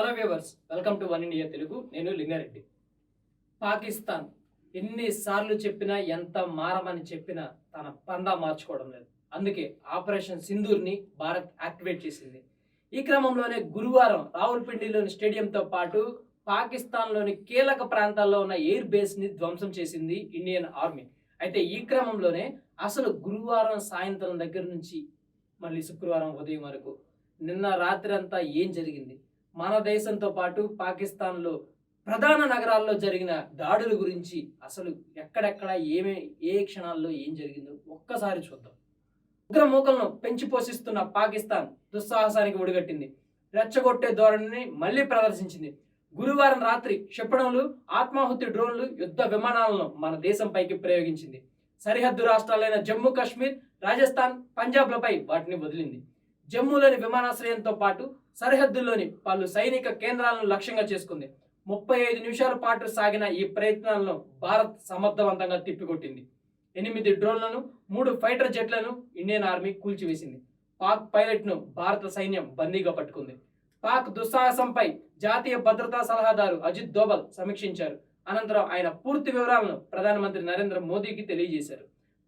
Hello viewers welcome to one India Telugu. నేను లింగారెడ్డి. పాకిస్తాన్ ఎన్నిసార్లు చెప్పినా ఎంత మారమని చెప్పినా తన పందా మార్చుకోవడం లేదు. అందుకే ఆపరేషన్ సింధూర్ని భారత్ యాక్టివేట్ చేసింది. ఈ క్రమంలోనే గురువారం రావుల్పిండిలోని స్టేడియంతో పాటు పాకిస్తాన్లోని కీలక ప్రాంతాల్లో ఉన్న ఎయిర్ బేస్ని ధ్వంసం చేసింది ఇండియన్ ఆర్మీ. అయితే ఈ క్రమంలోనే అసలు గురువారం సాయంత్రం దగ్గర నుంచి మళ్ళీ శుక్రవారం ఉదయం వరకు నిన్న రాత్రి అంతా ఏం జరిగింది? మన దేశంతో పాటు పాకిస్తాన్లో ప్రధాన నగరాల్లో జరిగిన దాడుల గురించి అసలు ఎక్కడెక్కడ ఏమే ఏ క్షణాల్లో ఏం జరిగిందో ఒక్కసారి చూద్దాం. ఉగ్రమూకలను పెంచి పోషిస్తున్న పాకిస్తాన్ దుస్సాహసానికి ఒడిగట్టింది. రెచ్చగొట్టే ధోరణిని మళ్ళీ ప్రదర్శించింది. గురువారం రాత్రి క్షిపణులు ఆత్మాహుతి డ్రోన్లు యుద్ధ విమానాలను మన దేశంపైకి ప్రయోగించింది. సరిహద్దు రాష్ట్రాలైన జమ్మూ కాశ్మీర్ రాజస్థాన్ పంజాబ్లపై వాటిని వదిలింది. జమ్మూలోని విమానాశ్రయంతో పాటు సరిహద్దుల్లోని పలు సైనిక కేంద్రాలను లక్ష్యంగా చేసుకుంది. ముప్పై ఐదు నిమిషాల పాటు సాగిన ఈ ప్రయత్నాలను భారత్ సమర్థవంతంగా తిప్పికొట్టింది. ఎనిమిది డ్రోన్లను మూడు ఫైటర్ జెట్లను ఇండియన్ ఆర్మీ కూల్చివేసింది. పాక్ పైలట్ను భారత సైన్యం బందీగా పట్టుకుంది. పాక్ దుస్సాహసంపై జాతీయ భద్రతా సలహాదారు అజిత్ దోబల్ సమీక్షించారు. అనంతరం ఆయన పూర్తి వివరాలను ప్రధానమంత్రి నరేంద్ర మోదీకి తెలియజేశారు.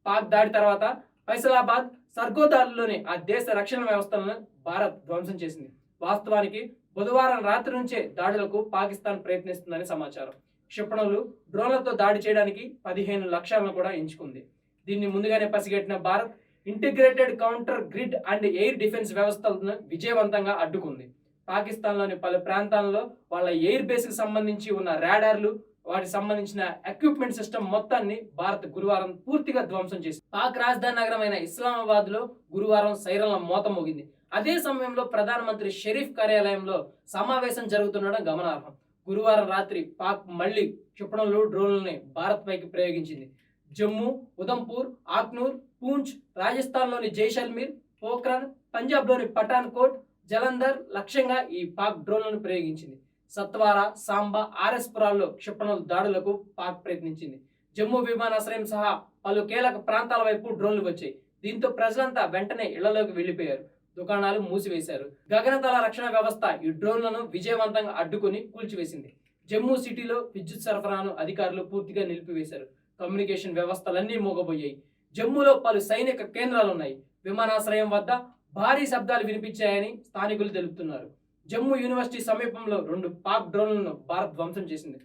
పాక్ దాడి తర్వాత ఫైసలాబాద్ సర్గోదార్లోని ఆ దేశ రక్షణ వ్యవస్థలను భారత్ ధ్వంసం చేసింది. వాస్తవానికి బుధవారం రాత్రి నుంచే దాడులకు పాకిస్తాన్ ప్రయత్నిస్తుందని సమాచారం. క్షిపణులు డ్రోన్లతో దాడి చేయడానికి పదిహేను లక్ష్యాలను కూడా ఎంచుకుంది. దీన్ని ముందుగానే పసిగట్టిన Bharat integrated counter grid and air defence వ్యవస్థలను విజయవంతంగా అడ్డుకుంది. పాకిస్తాన్లోని పలు ప్రాంతాల్లో వాళ్ళ ఎయిర్ బేస్కి సంబంధించి ఉన్న రాడార్లు వాటికి సంబంధించిన ఎక్విప్మెంట్ సిస్టమ్ మొత్తాన్ని భారత్ గురువారం పూర్తిగా ధ్వంసం చేసింది. పాక్ రాజధాని నగరమైన ఇస్లామాబాద్లో గురువారం సైరన్ల మోత మోగింది. అదే సమయంలో ప్రధానమంత్రి షరీఫ్ కార్యాలయంలో సమావేశం జరుగుతుండడం గమనార్హం. గురువారం రాత్రి పాక్ మళ్ళీ క్షిపణులు డ్రోన్లని భారత్ పైకి ప్రయోగించింది. జమ్మూ ఉదంపూర్ ఆక్నూర్ పూంచ్ రాజస్థాన్లోని జైసల్మీర్ పోఖ్రాన్ పంజాబ్లోని పఠాన్కోట్ జలంధర్ లక్ష్యంగా ఈ పాక్ డ్రోన్లను ప్రయోగించింది. సత్వారా సాంబా ఆర్ఎస్ పురాల్లో క్షిపణుల దాడులకు పాక్ ప్రయత్నించింది. జమ్మూ విమానాశ్రయం సహా పలు కీలక ప్రాంతాల వైపు డ్రోన్లు వచ్చాయి. దీంతో ప్రజలంతా వెంటనే ఇళ్ళలోకి వెళ్ళిపోయారు దుకాణాలు మూసివేశారు. గగనతల రక్షణ వ్యవస్థ ఈ డ్రోన్లను విజయవంతంగా అడ్డుకుని కూల్చివేసింది. జమ్మూ సిటీలో విద్యుత్ సరఫరాను అధికారులు పూర్తిగా నిలిపివేశారు. కమ్యూనికేషన్ వ్యవస్థలన్నీ మూగబోయాయి. జమ్మూలో పలు సైనిక కేంద్రాలు ఉన్నాయి విమానాశ్రయం వద్ద భారీ శబ్దాలు వినిపించాయని స్థానికులు తెలుపుతున్నారు. జమ్మూ యూనివర్సిటీ సమీపంలో రెండు పాక్ డ్రోన్లను భారత్ ధ్వంసం చేసింది.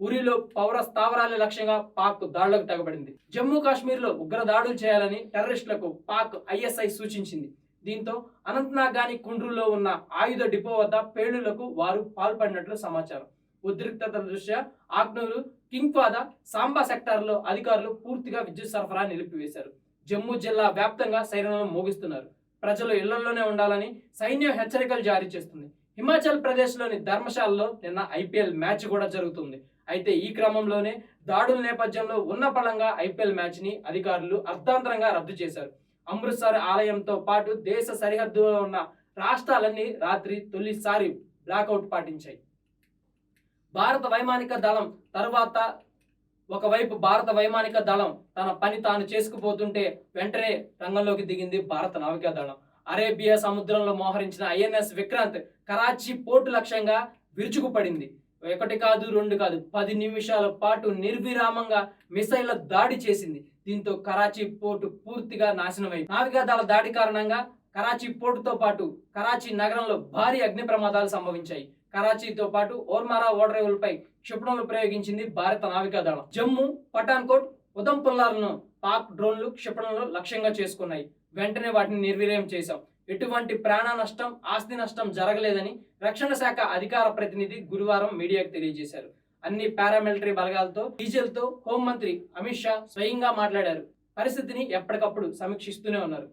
ఉరిలో పౌర స్థావరాల లక్ష్యంగా పాక్ దాడులకు తెగబడింది. జమ్మూ కాశ్మీర్లో ఉగ్ర దాడులు చేయాలని టెర్రరిస్టులకు పాక్ ఐఎస్ఐ సూచించింది. దీంతో అనంతనాగ్ గాని కుండ్రులో ఉన్న ఆయుధ డిపో వద్ద పేలులకు వారు పాల్పడినట్లు సమాచారం. ఉద్రిక్తత దృష్ట్యా ఆగ్నూరు కింగ్వాద సాంబా సెక్టార్లో అధికారులు పూర్తిగా విద్యుత్ సరఫరా నిలిపివేశారు. జమ్మూ జిల్లా వ్యాప్తంగా సైరన్లను మోగిస్తున్నారు. ప్రజలు ఇళ్ళలోనే ఉండాలని సైన్యం హెచ్చరికలు జారీ చేస్తుంది. హిమాచల్ ప్రదేశ్లోని ధర్మశాలలో నిన్న ఐపీఎల్ మ్యాచ్ కూడా జరుగుతుంది. అయితే ఈ క్రమంలోనే దాడుల నేపథ్యంలో ఉన్న పళంగా ఐపీఎల్ మ్యాచ్ని అధికారులు అర్ధాంతరంగా రద్దు చేశారు. అమృత్సర్ ఆలయంతో పాటు దేశ సరిహద్దులో ఉన్న రాష్ట్రాలన్నీ రాత్రి తొలిసారి బ్లాకౌట్ పాటించాయి. భారత వైమానిక దళం తర్వాత ఒకవైపు భారత వైమానిక దళం తన పని తాను చేసుకుపోతుంటే వెంటనే రంగంలోకి దిగింది భారత నావికా దళం అరేబియా సముద్రంలో మోహరించిన ఐఎన్ఎస్ విక్రాంత్ కరాచీ పోర్టు లక్ష్యంగా విరుచుకుపడింది. ఒకటి కాదు రెండు కాదు పది నిమిషాల పాటు నిర్విరామంగా మిసైళ్ళ దాడి చేసింది. దీంతో కరాచీ పోర్టు పూర్తిగా నాశనమైంది. నావికాదాల దాడి కారణంగా కరాచీ పోర్టుతో పాటు కరాచీ నగరంలో భారీ అగ్ని ప్రమాదాలు సంభవించాయి. కరాచీతో పాటు ఓర్మారా ఓడరేవులపై క్షిపణులు ప్రయోగించింది భారత నావికాదళం జమ్మూ పఠాన్కోట్ ఉదంపుల్లాలను పాక్ డ్రోన్లు క్షిపణులు లక్ష్యంగా చేసుకున్నాయి. వెంటనే వాటిని నిర్వీర్యం చేశాం. ఎటువంటి ప్రాణ నష్టం ఆస్తి నష్టం జరగలేదని రక్షణ శాఖ అధికార ప్రతినిధి గురువారం మీడియాకు తెలియజేశారు. అన్ని పారామిలిటరీ బలగాలతో డీజిల్తో హోంమంత్రి అమిత్ షా స్వయంగా మాట్లాడారు. పరిస్థితిని ఎప్పటికప్పుడు సమీక్షిస్తూనే ఉన్నారు.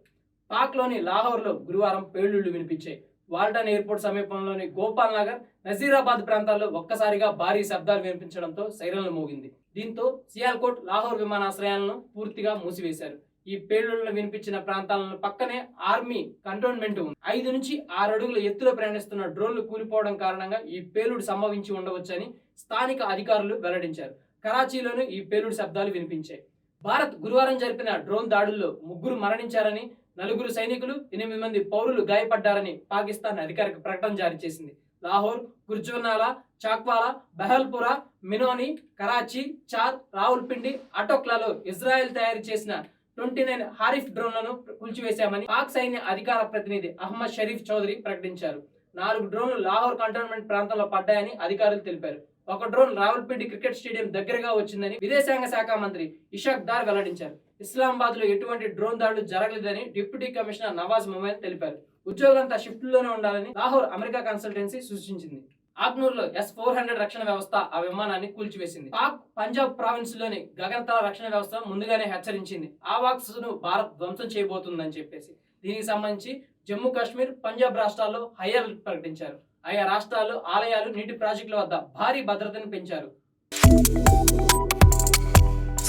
పాక్లోని లాహోర్లో గురువారం పేలుళ్ళు వినిపించాయి. వాల్టన్ ఎయిర్పోర్ట్ సమీపంలోని గోపాల్ నగర్ నజీరాబాద్ ప్రాంతాల్లో ఒక్కసారిగా భారీ శబ్దాలు వినిపించడంతో సైరన్లు మోగింది. దీంతో సియాల్కోట్ లాహోర్ విమానాశ్రయాలను పూర్తిగా మూసివేశారు. ఈ పేలుళ్ళు వినిపించిన ప్రాంతాలను పక్కనే ఆర్మీ కంటోన్మెంట్ ఉంది. ఐదు నుంచి ఆరు అడుగుల ఎత్తులో ప్రయాణిస్తున్న డ్రోన్లు కూలిపోవడం కారణంగా ఈ పేలుడు సంభవించి ఉండవచ్చని స్థానిక అధికారులు వెల్లడించారు. కరాచీలోనూ ఈ పేలుడు శబ్దాలు వినిపించాయి. భారత్ గురువారం జరిపిన డ్రోన్ దాడుల్లో ముగ్గురు మరణించారని నలుగురు సైనికులు ఎనిమిది మంది పౌరులు గాయపడ్డారని పాకిస్తాన్ అధికారిక ప్రకటన జారీ చేసింది. లాహోర్ గుర్జోనాలా చాక్వాలా బహల్పురా మినోని కరాచీ చార్ రావుల్పిండి అటోక్లలో ఇజ్రాయెల్ తయారు చేసిన ట్వంటీ నైన్ హారిఫ్ డ్రోన్లను కూల్చివేశామని పాక్ సైన్య అధికార ప్రతినిధి అహ్మద్ షరీఫ్ చౌదరి ప్రకటించారు. నాలుగు డ్రోన్లు లాహోర్ కంటోన్మెంట్ ప్రాంతంలో పడ్డాయని అధికారులు తెలిపారు. ఒక డ్రోన్ రావుల్పిండి క్రికెట్ స్టేడియం దగ్గరగా వచ్చిందని విదేశాంగ శాఖ మంత్రి ఇషాక్ దార్ వెల్లడించారు. ఇస్లామాబాద్లో ఎటువంటి డ్రోన్ దాడులు జరగలేదని డిప్యూటీ కమిషనర్ నవాజ్ మొమైన్ తెలిపారు. ఉద్యోగులంతా షిఫ్ట్లోనే ఉండాలని లాహోర్ అమెరికా కన్సల్టెన్సీ సూచించింది. ఆగ్నూర్లో ఎస్ ఫోర్ హండ్రెడ్ రక్షణ వ్యవస్థ ఆ విమానాన్ని కూల్చివేసింది. పాక్ పంజాబ్ ప్రావిన్స్లోని గగనతల రక్షణ వ్యవస్థ ముందుగానే హెచ్చరించింది. ఆ వాక్స్ను భారత్ ధ్వంసం చేయబోతుందని చెప్పేసి. దీనికి సంబంధించి జమ్మూ కాశ్మీర్ పంజాబ్ రాష్ట్రాల్లో హై అలర్ట్ ప్రకటించారు. ఆయా రాష్ట్రాలు ఆలయాలు నీటి ప్రాజెక్టుల వద్ద భారీ భద్రతను పెంచారు.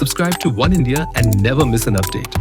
Subscribe to One India and never miss an update.